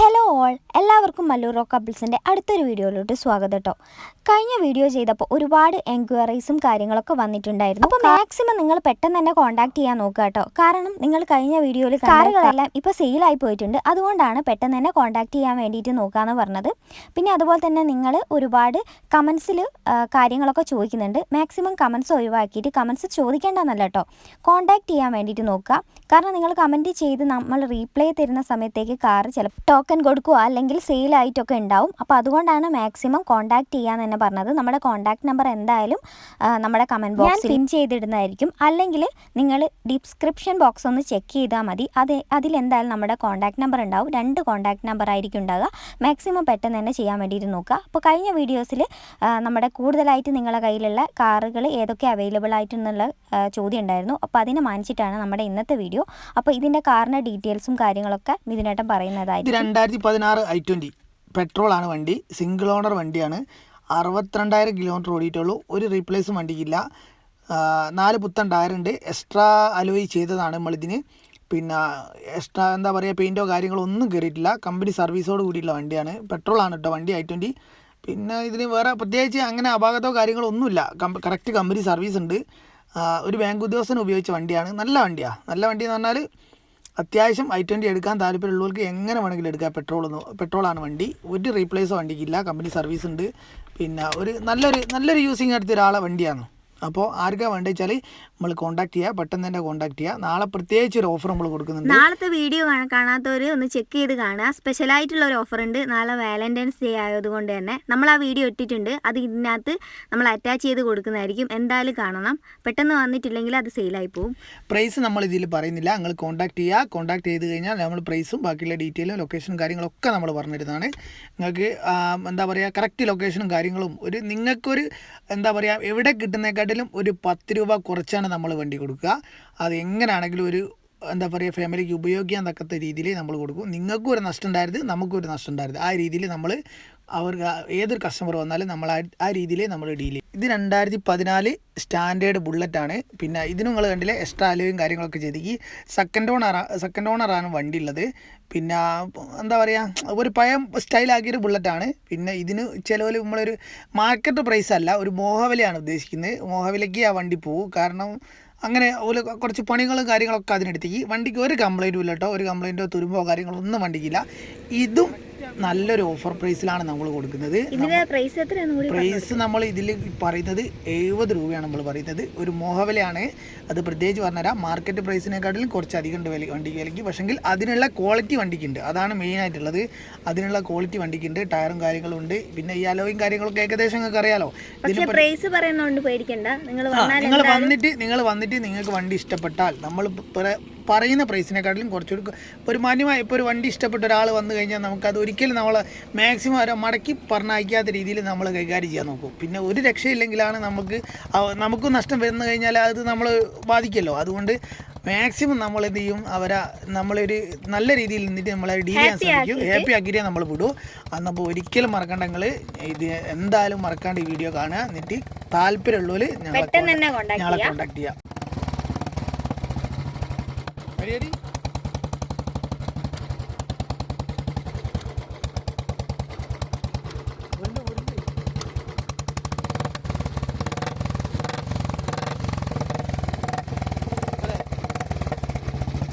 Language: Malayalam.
ഹലോ ഓൾ എല്ലാവർക്കും മല്ലൂറോ കപ്പിൾസിന്റെ അടുത്തൊരു വീഡിയോയിലോട്ട് സ്വാഗതം കേട്ടോ കഴിഞ്ഞ വീഡിയോ ചെയ്തപ്പോൾ ഒരുപാട് എൻക്വയറീസും കാര്യങ്ങളൊക്കെ വന്നിട്ടുണ്ടായിരുന്നു. അപ്പോൾ മാക്സിമം നിങ്ങൾ പെട്ടെന്ന് തന്നെ കോൺടാക്ട് ചെയ്യാൻ നോക്കുക കേട്ടോ കാരണം നിങ്ങൾ കഴിഞ്ഞ വീഡിയോയിൽ കാറുകളെല്ലാം ഇപ്പോൾ സെയിലായി പോയിട്ടുണ്ട്. അതുകൊണ്ടാണ് പെട്ടെന്ന് തന്നെ കോൺടാക്ട് ചെയ്യാൻ വേണ്ടിയിട്ട് നോക്കാമെന്ന് പറഞ്ഞത്. പിന്നെ അതുപോലെ തന്നെ നിങ്ങൾ ഒരുപാട് കമൻസിൽ കാര്യങ്ങളൊക്കെ ചോദിക്കുന്നുണ്ട്. മാക്സിമം കമൻസ് ഒഴിവാക്കിയിട്ട് കമൻസ് ചോദിക്കേണ്ടെന്നല്ല കേട്ടോ കോൺടാക്ട് ചെയ്യാൻ വേണ്ടിയിട്ട് നോക്കുക. കാരണം നിങ്ങൾ കമന്റ് ചെയ്ത് നമ്മൾ റീപ്ലൈ തരുന്ന സമയത്തേക്ക് കാർ ചിലപ്പോൾ ടോക്കൺ കൊടുക്കുക അല്ലെങ്കിൽ സെയിലായിട്ടൊക്കെ ഉണ്ടാവും. അപ്പോൾ അതുകൊണ്ടാണ് മാക്സിമം കോൺടാക്ട് ചെയ്യാന്ന് തന്നെ പറഞ്ഞത്. നമ്മുടെ കോൺടാക്ട് നമ്പർ എന്തായാലും നമ്മുടെ കമന്റ് ബോക്സിൽ പിൻ ചെയ്തിടുന്നതായിരിക്കും. അല്ലെങ്കിൽ നിങ്ങൾ ഡിസ്ക്രിപ്ഷൻ ബോക്സ് ഒന്ന് ചെക്ക് ചെയ്താൽ മതി. അത് അതിലെന്തായാലും നമ്മുടെ കോൺടാക്ട് നമ്പർ ഉണ്ടാവും. രണ്ട് കോൺടാക്ട് നമ്പർ ആയിരിക്കും ഉണ്ടാവുക. മാക്സിമം പെട്ടെന്ന് തന്നെ ചെയ്യാൻ വേണ്ടിയിട്ട് നോക്കുക. അപ്പോൾ കഴിഞ്ഞ വീഡിയോസിൽ നമ്മുടെ കൂടുതലായിട്ട് നിങ്ങളുടെ കയ്യിലുള്ള കാറുകൾ ഏതൊക്കെ അവൈലബിൾ ആയിട്ടെന്നുള്ള ചോദ്യം ഉണ്ടായിരുന്നു. അപ്പോൾ അതിനെ മാനിച്ചിട്ടാണ് നമ്മുടെ ഇന്നത്തെ വീഡിയോ അപ്പോൾ ഇതിന്റെ കാറിന്റെ ഡീറ്റെയിൽസും കാര്യങ്ങളൊക്കെ മിഥുനേട്ടം പറയുന്നതായിരിക്കും. രണ്ടായിരത്തി പതിനാറ് ഐ ട്വന്റി പെട്രോളാണ് വണ്ടി സിംഗിൾ ഓണർ വണ്ടിയാണ്. അറുപത്തിരണ്ടായിരം കിലോമീറ്റർ ഓടിയിട്ടുള്ളൂ. ഒരു റീപ്ലേസും വണ്ടിക്കില്ല. നാല് പുത്തൻ ടയറുണ്ട് എക്സ്ട്രാ അലോയി ചെയ്തതാണ് നമ്മളിതിന്. പിന്നെ എക്സ്ട്രാ എന്താ പറയുക പെയിന്റോ കാര്യങ്ങളോ ഒന്നും കയറിയിട്ടില്ല കമ്പനി സർവീസോട് കൂടിയുള്ള വണ്ടിയാണ്. പെട്രോളാണ് കേട്ടോ വണ്ടി ഐ ട്വന്റി പിന്നെ ഇതിന് വേറെ പ്രത്യേകിച്ച് അങ്ങനെ അപാകതോ കാര്യങ്ങളോ ഒന്നുമില്ല. കറക്റ്റ് കമ്പനി സർവീസ് ഉണ്ട്. ഒരു ബാങ്ക് ഉദ്യോഗസ്ഥന് ഉപയോഗിച്ച വണ്ടിയാണ്. നല്ല വണ്ടിയാണ് നല്ല വണ്ടി എന്ന് പറഞ്ഞാൽ അത്യാവശ്യം ഐ ട്വന്റി എടുക്കാൻ താല്പര്യമുള്ളവർക്ക് എങ്ങനെ വേണമെങ്കിലും എടുക്കാം. പെട്രോൾ പെട്രോളാണ് വണ്ടി. ഒരു റീപ്ലേസോ വണ്ടിക്കില്ല. കമ്പനി സർവീസ് ഉണ്ട്. പിന്നെ ഒരു നല്ലൊരു നല്ലൊരു യൂസിങ് എടുത്ത ഒരാളെ വണ്ടിയാണ്. അപ്പോൾ ആർക്കാണ് വേണ്ടത് വെച്ചാൽ നമ്മൾ കോൺടാക്ട് ചെയ്യുക പെട്ടെന്ന് തന്നെ കോൺടാക്ട് ചെയ്യുക നാളെ പ്രത്യേകിച്ച് ഒരു ഓഫർ നമ്മൾ കൊടുക്കുന്നുണ്ട്. നാളത്തെ വീഡിയോ കാണാത്തവർ ഒന്ന് ചെക്ക് ചെയ്ത് കാണുക. സ്പെഷ്യൽ ആയിട്ടുള്ള ഒരു ഓഫർ ഉണ്ട്. നാളെ വാലന്റൈൻസ് ഡേ ആയതുകൊണ്ട് തന്നെ നമ്മൾ ആ വീഡിയോ ഇട്ടിട്ടുണ്ട്. അത് ഇതിനകത്ത് നമ്മൾ അറ്റാച്ച് ചെയ്ത് കൊടുക്കുന്നതായിരിക്കും. എന്തായാലും കാണണം. പെട്ടെന്ന് വന്നിട്ടില്ലെങ്കിൽ അത് സെയിലായി പോകും പ്രൈസ് നമ്മൾ ഇതിൽ പറയുന്നില്ല. നിങ്ങൾ കോൺടാക്ട് ചെയ്യുക കോൺടാക്ട് ചെയ്ത് കഴിഞ്ഞാൽ നമ്മൾ പ്രൈസും ബാക്കിയുള്ള ഡീറ്റെയിലും ലൊക്കേഷനും കാര്യങ്ങളൊക്കെ നമ്മൾ പറഞ്ഞിരുന്നതാണ്. നിങ്ങൾക്ക് എന്താ പറയുക കറക്റ്റ് ലൊക്കേഷനും കാര്യങ്ങളും ഒരു നിങ്ങൾക്കൊരു എന്താ പറയുക എവിടെ കിട്ടുന്നേക്കാട്ടിലും ഒരു പത്ത് രൂപ കുറച്ചാണ് നമ്മൾ വണ്ടി കൊടുക്കുക. അത് എങ്ങനെയാണെങ്കിലും ഒരു എന്താ പറയുക ഫാമിലിക്ക് ഉപയോഗിക്കാൻ തക്കത്ത രീതിയിൽ നമ്മൾ കൊടുക്കും. നിങ്ങൾക്കും ഒരു നഷ്ടം ഉണ്ടായിരുന്നു നമുക്കും ഒരു നഷ്ടം ഉണ്ടായിരുന്നു. ആ രീതിയിൽ നമ്മൾ അവർക്ക് ആ- ഏതൊരു കസ്റ്റമർ വന്നാലും നമ്മൾ ആ രീതിയിൽ നമ്മൾ ഡീൽ ചെയ്യും. ഇത് രണ്ടായിരത്തി പതിനാല് സ്റ്റാൻഡേർഡ് ബുള്ളറ്റാണ് പിന്നെ ഇതിന് നിങ്ങൾ കണ്ടില്ലേ എക്സ്ട്രാ അലോയും കാര്യങ്ങളൊക്കെ ചെയ്ത്. സെക്കൻഡ് ഓണർ സെക്കൻഡ് ഓണറാണ് വണ്ടി ഉള്ളത്. പിന്നെ എന്താ പറയുക ഒരു പഴം സ്റ്റൈലാക്കിയൊരു ബുള്ളറ്റാണ് പിന്നെ ഇതിന് ചിലവിൽ നമ്മളൊരു മാർക്കറ്റ് പ്രൈസ് അല്ല ഒരു മോഹവിലയാണ് ഉദ്ദേശിക്കുന്നത്. മോഹവിലയ്ക്ക് ആ വണ്ടി പോകും കാരണം അങ്ങനെ ഒരു കുറച്ച് പണികളും കാര്യങ്ങളൊക്കെ അതിനെടുത്തേക്ക് വണ്ടിക്ക് ഒരു കംപ്ലൈന്റും ഇല്ല കേട്ടോ. ഒരു കംപ്ലൈന്റോ തുരുമ്പോ കാര്യങ്ങളോ ഒന്നും വണ്ടിക്കില്ല. ഇതും നല്ലൊരു ഓഫർ പ്രൈസിലാണ് നമ്മൾ കൊടുക്കുന്നത്. പ്രൈസ് നമ്മൾ ഇതിൽ പറയുന്നത് എഴുപത് രൂപയാണ് നമ്മൾ പറയുന്നത്. ഒരു മോഹവിലയാണ്. അത് പ്രത്യേകിച്ച് പറഞ്ഞുതരാം. മാർക്കറ്റ് പ്രൈസിനെക്കാട്ടിലും കുറച്ച് അധികം ഉണ്ട് വില വണ്ടിക്ക് വിലയ്ക്ക്. പക്ഷെങ്കിൽ അതിനുള്ള ക്വാളിറ്റി വണ്ടിക്കുണ്ട് അതാണ് മെയിൻ ആയിട്ടുള്ളത്. അതിനുള്ള ക്വാളിറ്റി വണ്ടിക്കുണ്ട് ടയറും കാര്യങ്ങളും ഉണ്ട്. പിന്നെ ഈ അലോയും കാര്യങ്ങളൊക്കെ ഏകദേശം നിങ്ങൾക്ക് അറിയാലോ. പ്രൈസ് പറയുന്നതുകൊണ്ട് പേടിക്കണ്ട. നിങ്ങൾ വന്നിട്ട് നിങ്ങൾ വന്നിട്ട് നിങ്ങൾക്ക് വണ്ടി ഇഷ്ടപ്പെട്ടാൽ നമ്മൾ പറയുന്ന പ്രൈസിനെക്കാട്ടിലും കുറച്ചുകൂടി ഇപ്പോൾ ഒരു മാന്യമായി ഇപ്പോൾ ഒരു വണ്ടി ഇഷ്ടപ്പെട്ട ഒരാൾ വന്നു കഴിഞ്ഞാൽ നമുക്കത് ഒരിക്കലും നമ്മൾ മാക്സിമം അവരെ മടക്കി പറഞ്ഞയക്കാത്ത രീതിയിൽ നമ്മൾ കൈകാര്യം ചെയ്യാൻ നോക്കും. പിന്നെ ഒരു രക്ഷയില്ലെങ്കിലാണ് നമുക്ക് നമുക്കും നഷ്ടം വരുന്നു കഴിഞ്ഞാൽ അത് നമ്മൾ ബാധിക്കല്ലോ അതുകൊണ്ട് മാക്സിമം നമ്മൾ എന്ത് ചെയ്യും? അവരെ നമ്മളൊരു നല്ല രീതിയിൽ നിന്നിട്ട് നമ്മളെ ഡീൽ ചെയ്യാൻ ശ്രമിക്കും. ഹാപ്പി ആക്കിയിട്ട് നമ്മൾ വിടും. അന്നപ്പോൾ ഒരിക്കലും മറക്കണ്ട നിങ്ങൾ ഇത് എന്തായാലും മറക്കാണ്ട് ഈ വീഡിയോ കാണുക. എന്നിട്ട് താല്പര്യമുള്ളവർ ഞങ്ങളെ ഞങ്ങളെ കോണ്ടാക്ട് Ready,